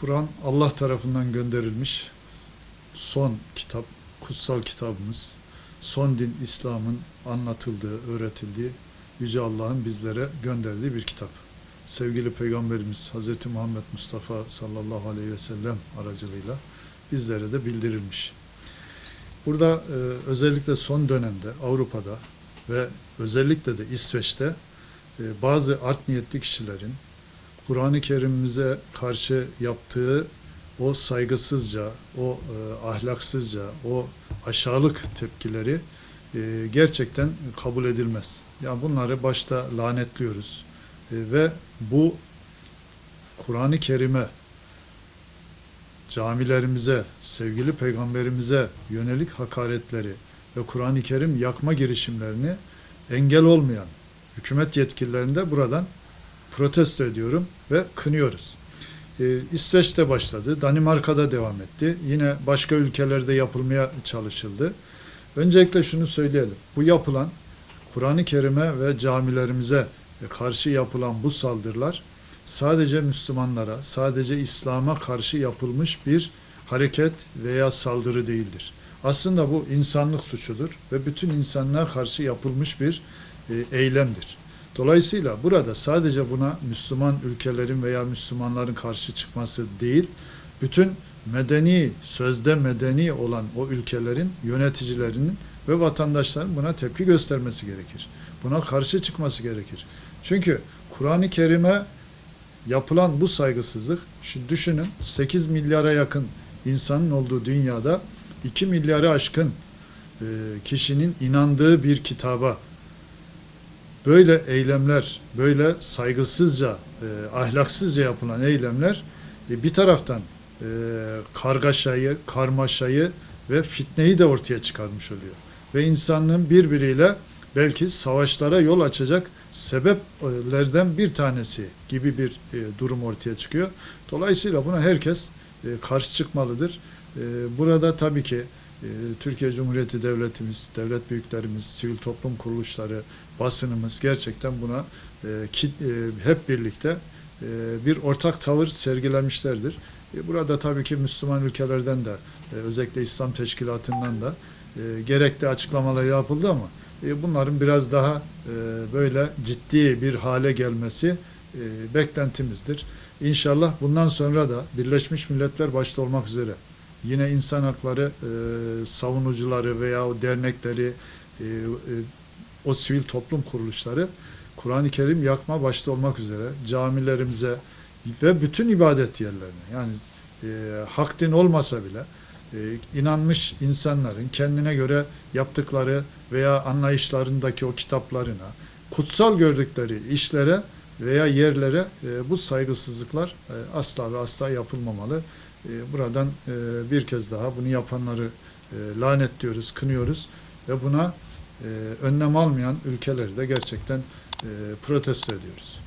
Kur'an Allah tarafından gönderilmiş son kitap, kutsal kitabımız. Son din İslam'ın anlatıldığı, öğretildiği Yüce Allah'ın bizlere gönderdiği bir kitap. Sevgili Peygamberimiz Hz. Muhammed Mustafa sallallahu aleyhi ve sellem aracılığıyla bizlere de bildirilmiş. Burada e, özellikle son dönemde Avrupa'da ve özellikle de İsveç'te e, bazı art niyetli kişilerin Kur'an-ı Kerim'imize karşı yaptığı o saygısızca, o e, ahlaksızca, o aşağılık tepkileri e, gerçekten kabul edilmez. Yani bunları başta lanetliyoruz E, ve bu Kur'an-ı Kerim'e, camilerimize, sevgili peygamberimize yönelik hakaretleri ve Kur'an-ı Kerim yakma girişimlerini engel olmayan hükümet yetkililerini de buradan protesto ediyorum ve kınıyoruz. Ee, İsveç'te başladı, Danimarka'da devam etti. Yine başka ülkelerde yapılmaya çalışıldı. Öncelikle şunu söyleyelim. Bu yapılan Kur'an-ı Kerim'e ve camilerimize karşı yapılan bu saldırılar sadece Müslümanlara, sadece İslam'a karşı yapılmış bir hareket veya saldırı değildir. Aslında bu insanlık suçudur ve bütün insanlığa karşı yapılmış bir e, eylemdir. Dolayısıyla burada sadece buna Müslüman ülkelerin veya Müslümanların karşı çıkması değil, bütün medeni, sözde medeni olan o ülkelerin yöneticilerinin ve vatandaşların buna tepki göstermesi gerekir. Buna karşı çıkması gerekir. Çünkü Kur'an-ı Kerim'e yapılan bu saygısızlık, şu düşünün 8 milyara yakın insanın olduğu dünyada 2 milyarı aşkın e, kişinin inandığı bir kitaba böyle eylemler, böyle saygısızca, e, ahlaksızca yapılan eylemler e, bir taraftan e, kargaşayı, karmaşayı ve fitneyi de ortaya çıkarmış oluyor. Ve insanlığın birbiriyle belki savaşlara yol açacak sebeplerden bir tanesi gibi bir e, durum ortaya çıkıyor. Dolayısıyla buna herkes e, karşı çıkmalıdır. E, burada tabii ki Türkiye Cumhuriyeti Devletimiz, devlet büyüklerimiz, sivil toplum kuruluşları, basınımız gerçekten buna e, e, hep birlikte e, bir ortak tavır sergilemişlerdir. Burada tabii ki Müslüman ülkelerden de özellikle İslam Teşkilatı'ndan da gerekli açıklamalar yapıldı ama bunların biraz daha böyle ciddi bir hale gelmesi beklentimizdir. İnşallah bundan sonra da Birleşmiş Milletler başta olmak üzere yine insan hakları e, savunucuları veya dernekleri, e, e, o sivil toplum kuruluşları Kur'an-ı Kerim yakma başta olmak üzere camilerimize ve bütün ibadet yerlerine yani e, hak din olmasa bile e, inanmış insanların kendine göre yaptıkları veya anlayışlarındaki o kitaplarına, kutsal gördükleri işlere veya yerlere e, bu saygısızlıklar e, asla ve asla yapılmamalı. E, buradan e, bir kez daha bunu yapanları e, lanetliyoruz, kınıyoruz ve buna e, önlem almayan ülkeleri de gerçekten protesto ediyoruz.